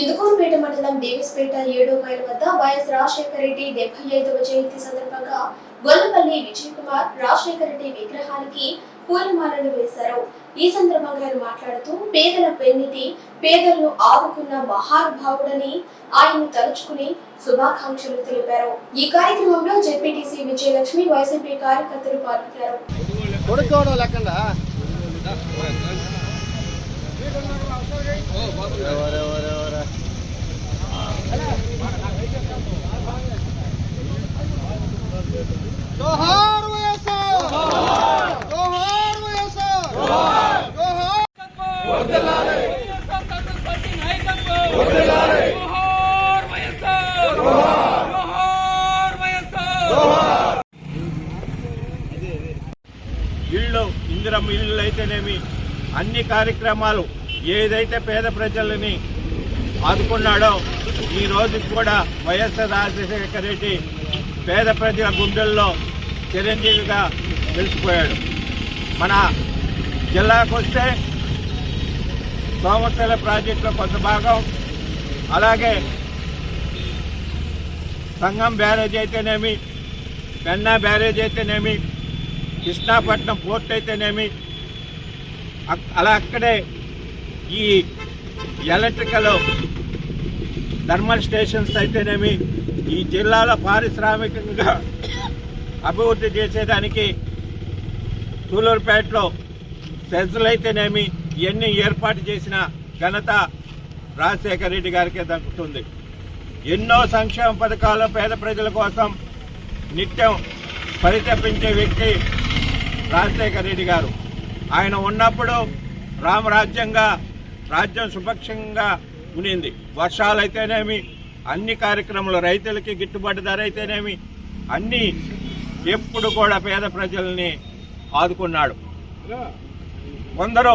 ఇందుకూరుపేట మండలం దేవిస్పేట ఏడో మైల్ వద్ద వైఎస్ రాజశేఖర రెడ్డి డెబ్బై ఐదవ జయంతి సందర్భంగా గొల్లపల్లి విజయ్ కుమార్ రాజశేఖర రెడ్డి విగ్రహానికి పూలమాలలు వేశారు. ఈ సందర్భంగా ఆయన మాట్లాడుతూ పేదల పెన్నిటి పేదలను ఆదుకున్న మహానుభావుడని ఆయన తలుచుకుని శుభాకాంక్షలు తెలిపారు. ఈ కార్యక్రమంలో జెడ్పీటీసీ విజయలక్ష్మి వైసీపీ కార్యకర్తలు పాల్గొన్నారు. ఇళ్ళు ఇందిరమ్మ ఇళ్ళు అయితేనేమి అన్ని కార్యక్రమాలు ఏదైతే పేద ప్రజలని ఆదుకున్నాడో ఈ రోజుకి కూడా వైఎస్ఆర్ రాజశేఖర రెడ్డి పేద ప్రజల గుండెల్లో చిరంజీవిగా నిలిచిపోయాడు. మన జిల్లాకు వస్తే సోమశల ప్రాజెక్టులో కొంత భాగం అలాగే సంగం బ్యారేజ్ అయితేనేమి పెన్నా బ్యారేజ్ అయితేనేమి కృష్ణాపట్నం పోర్ట్ అయితేనేమి అలా అక్కడే ఈ ఎలక్ట్రికల్ థర్మల్ స్టేషన్స్ అయితేనేమి ఈ జిల్లాలో పారిశ్రామికంగా అభివృద్ధి చేసేదానికి సూలూరుపేటలో సెజ్లు అయితేనేమి ఇవన్నీ ఏర్పాటు చేసిన ఘనత రాజశేఖర రెడ్డి గారికే దక్కుతుంది. ఎన్నో సంక్షేమ పథకాలు పేద ప్రజల కోసం నిత్యం పరితపించే వ్యక్తి రాజశేఖర రెడ్డి గారు. ఆయన ఉన్నప్పుడు రామరాజ్యంగా రాజ్యం సుభక్షంగా ఉనింది వర్షాలైతేనేమి అన్ని కార్యక్రమాలు రైతులకి గిట్టుబాటు ధర అయితేనేమి అన్ని ఎప్పుడు కూడా పేద ప్రజల్ని ఆదుకున్నాడు. కొందరు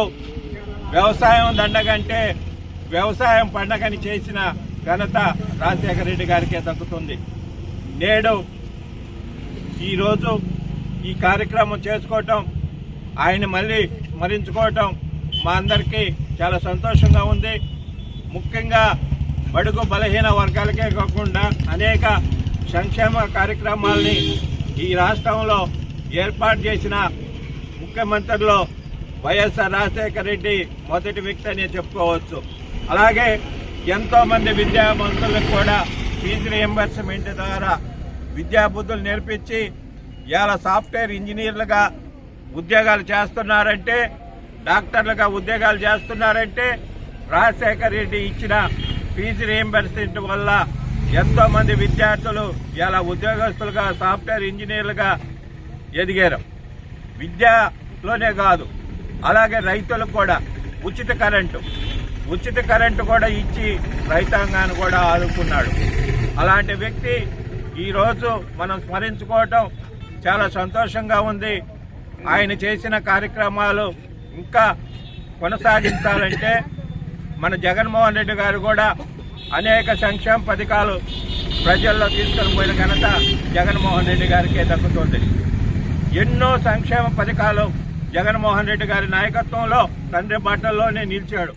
వ్యవసాయం దండగంటే వ్యవసాయం పండగని చేసిన ఘనత రాజశేఖర రెడ్డి గారికే దక్కుతుంది. నేడు ఈరోజు ఈ కార్యక్రమం చేసుకోవటం ఆయన మళ్ళీ స్మరించుకోవటం మా అందరికీ చాలా సంతోషంగా ఉంది. ముఖ్యంగా బడుగు బలహీన వర్గాలకే కాకుండా అనేక సంక్షేమ కార్యక్రమాల్ని ఈ రాష్ట్రంలో ఏర్పాటు చేసిన ముఖ్యమంత్రిలో వైఎస్ఆర్ రాజశేఖర రెడ్డి మొదటి వ్యక్తి అని చెప్పుకోవచ్చు. అలాగే ఎంతోమంది విద్యావంతులకు కూడా ఫీజు రియంబర్స్మెంట్ ద్వారా విద్యాబుద్ధులు నేర్పించి ఇవాళ సాఫ్ట్వేర్ ఇంజనీర్లుగా ఉద్యోగాలు చేస్తున్నారంటే డాక్టర్లుగా ఉద్యోగాలు చేస్తున్నారంటే రాజశేఖర రెడ్డి ఇచ్చిన ఫీజు రియంబర్స్మెంట్ వల్ల ఎంతో మంది విద్యార్థులు ఇలా ఉద్యోగస్తులుగా సాఫ్ట్వేర్ ఇంజనీర్లుగా ఎదిగారు. విద్యలోనే కాదు అలాగే రైతులకు కూడా ఉచిత కరెంటు ఉచిత కరెంటు కూడా ఇచ్చి రైతాంగాన్ని కూడా ఆదుకున్నాడు. అలాంటి వ్యక్తి ఈరోజు మనం స్మరించుకోవటం చాలా సంతోషంగా ఉంది. ఆయన చేసిన కార్యక్రమాలు ఇంకా కొనసాగించాలంటే మన జగన్మోహన్ రెడ్డి గారు కూడా అనేక సంక్షేమ పథకాలు ప్రజల్లో తీసుకొని పోయిన ఘనత జగన్మోహన్ రెడ్డి గారికే దక్కుతుంది. ఎన్నో సంక్షేమ పథకాలు జగన్మోహన్ రెడ్డి గారి నాయకత్వంలో తండ్రి బాటల్లోనే నిలిచాడు.